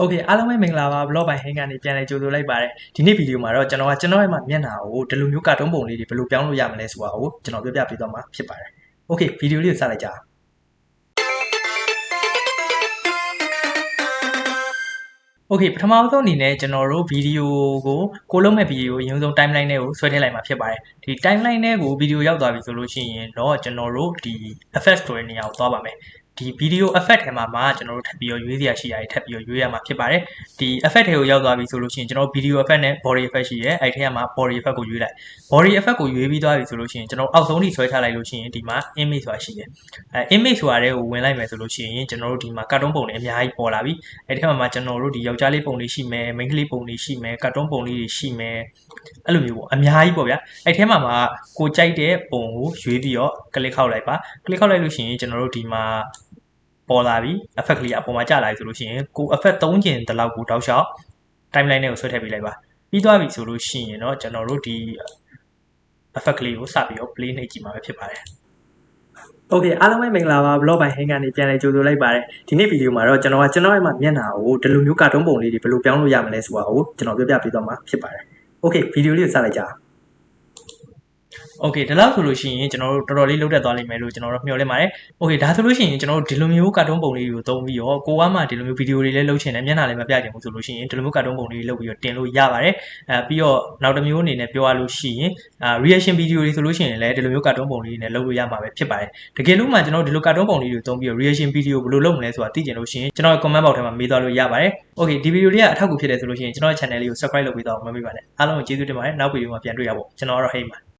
โอเคအားလုံးပဲမင်္ဂလာပါ blog ပိုင်းဟင်းကနေပြန်လည်ကြိုဆိုလိုက်ပါတယ်ဒီနေ့ဗီဒီယိုမှာတော့ကျွန်တော်ကကျွန်တော်ရဲ့မှာမျက်နှာကိုဒီလိုမျိုးကာတွန်းပုံလေးတွေဘယ်လိုပြောင်းလို့ရမလဲဆိုတာကိုကျွန်တော်ပြောပြပေးသွားမှာဖြစ်ပါတယ်โอเคဗီဒီယိုလေးကိုစလိုက်ကြအောင်โอเคပထမဆုံးအနေနဲ့ကျွန်တော်တို့ဗီဒီယိုကိုကိုလုံးမဲ့ဗီဒီယိုအရင်ဆုံး timeline ထဲကိုဆွဲထည့်လိုက်မှာဖြစ်ပါတယ်ဒီ timeline ထဲကိုဗီဒီယိုရောက်သွားပြီဆိုလို့ရှိရင်တော့ကျွန်တော်တို့ဒီ effect ဆိုတဲ့နေရာကိုသွားပါမယ် ဒီ video effect ထဲမှာမှကျွန်တော်တို့ထပ်ပြီးတော့ရွေးစရာရှိတာတွေထပ်ပြီးတော့ရွေးရမှာဖြစ်ပါတယ်ဒီ effect တွေကိုရောက်သွားပြီဆိုလို့ရှိရင်ကျွန်တော် video effect နဲ့ body effect ရှိရဲအဲ့ထဲမှာ body effect ကိုရွေးလိုက် body effect ကိုရွေးပြီးသွားပြီဆိုလို့ရှိရင်ကျွန်တော်အောက်ဆုံးထိဆွဲထားလိုက်လို့ရှိရင်ဒီမှာ image ဆိုတာရှိတယ်အဲ image ဆိုတာတွေကိုဝင်လိုက်မယ်ဆိုလို့ရှိရင်ကျွန်တော်တို့ဒီမှာကာတွန်းပုံတွေအများကြီးပေါ်လာပြီအဲ့ဒီထဲမှာမှကျွန်တော်တို့ဒီယောက်ျားလေးပုံတွေရှိမယ်မိန်းကလေးပုံတွေရှိမယ်ကာတွန်းပုံလေးတွေရှိမယ်အဲ့လိုမျိုးပေါ့အများကြီးပေါ့ဗျာအဲ့ထဲမှာမှကိုကြိုက်တဲ့ပုံကိုရွေးပြီးတော့ click ခောက်လိုက်ပါ click ခောက်လိုက်လို့ရှိရင်ကျွန်တော်တို့ဒီမှာ ပေါ်လာပြီ effect ကလေးအပေါ်မှာကျလာပြီဆိုလို့ရှိရင်ကို effect 3ကျင်တလောက်ကိုတောက်လျှောက် timeline နဲ့ကိုဆွဲထည့်ပေးလိုက်ပါပြီးသွားပြီဆိုလို့ရှိရင်တော့ကျွန်တော်တို့ဒီ effect ကလေးကိုစပြီးတော့ play နှိပ်ကြည့်မှာပဲဖြစ်ပါတယ်โอเคအားလုံးပဲမင်္ဂလာပါ blog ပိုင်းဟင်းကနေပြန်လည်ကြိုဆိုလိုက်ပါတယ်ဒီနေ့ဗီဒီယိုမှာတော့ကျွန်တော်ကကျွန်တော်ရဲ့မှာမျက်နှာကိုဒီလိုမျိုးကာတွန်းပုံလေးတွေဘယ်လိုပြောင်းလို့ရမလဲဆိုတာကိုကျွန်တော်ပြောပြပေးသွားမှာဖြစ်ပါတယ်โอเคဗီဒီယိုလေးကိုစလိုက်ကြအောင် Okay ဒါလောက်ဆိုလို့ရှိရင်ကျွန်တော်တို့တော်တော်လေးလုပ်တတ်သွားလိမ့်မယ်လို့ကျွန်တော်တို့မျှော်လင့်ပါတယ်။ Okay ဒါဆိုလို့ရှိရင်ကျွန်တော်တို့ဒီလိုမျိုးကာတွန်းပုံလေးတွေကိုသုံးပြီးတော့ကိုကမှဒီလိုမျိုးဗီဒီယိုတွေလည်းလုပ်ချင်တယ်မျက်နှာလည်းမပြချင်ဘူးဆိုလို့ရှိရင်ဒီလိုမျိုးကာတွန်းပုံလေးလုပ်ပြီးတော့တင်လို့ရပါတယ်။အဲပြီးတော့နောက်တစ်မျိုးအနေနဲ့ပြောရလို့ရှိရင်အာ reaction video တွေဆိုလို့ရှိရင်လည်းဒီလိုမျိုးကာတွန်းပုံလေးတွေနဲ့လုပ်လို့ရမှာပဲဖြစ်ပါတယ်။တကယ်လို့မှကျွန်တော်တို့ဒီလိုကာတွန်းပုံလေးတွေသုံးပြီးတော့ reaction video ဘယ်လိုလုပ်မလဲဆိုတာသိချင်လို့ရှိရင်ကျွန်တော် comment box ထဲမှာမေးသွားလို့ရပါတယ်။ Okay ဒီဗီဒီယိုလေးကအထောက်အကူဖြစ်တယ်ဆိုလို့ရှိရင်ကျွန်တော် channel လေးကို subscribe လုပ်ပေးတော့မမေ့ပါနဲ့။အားလုံးကိုကျေးဇူးတင်ပါတယ်။နောက်ဗီဒီယိုမှာပြန်တွေ့ရပါဖို့ကျွန်တော်ကတော့ဟိတ်ပါ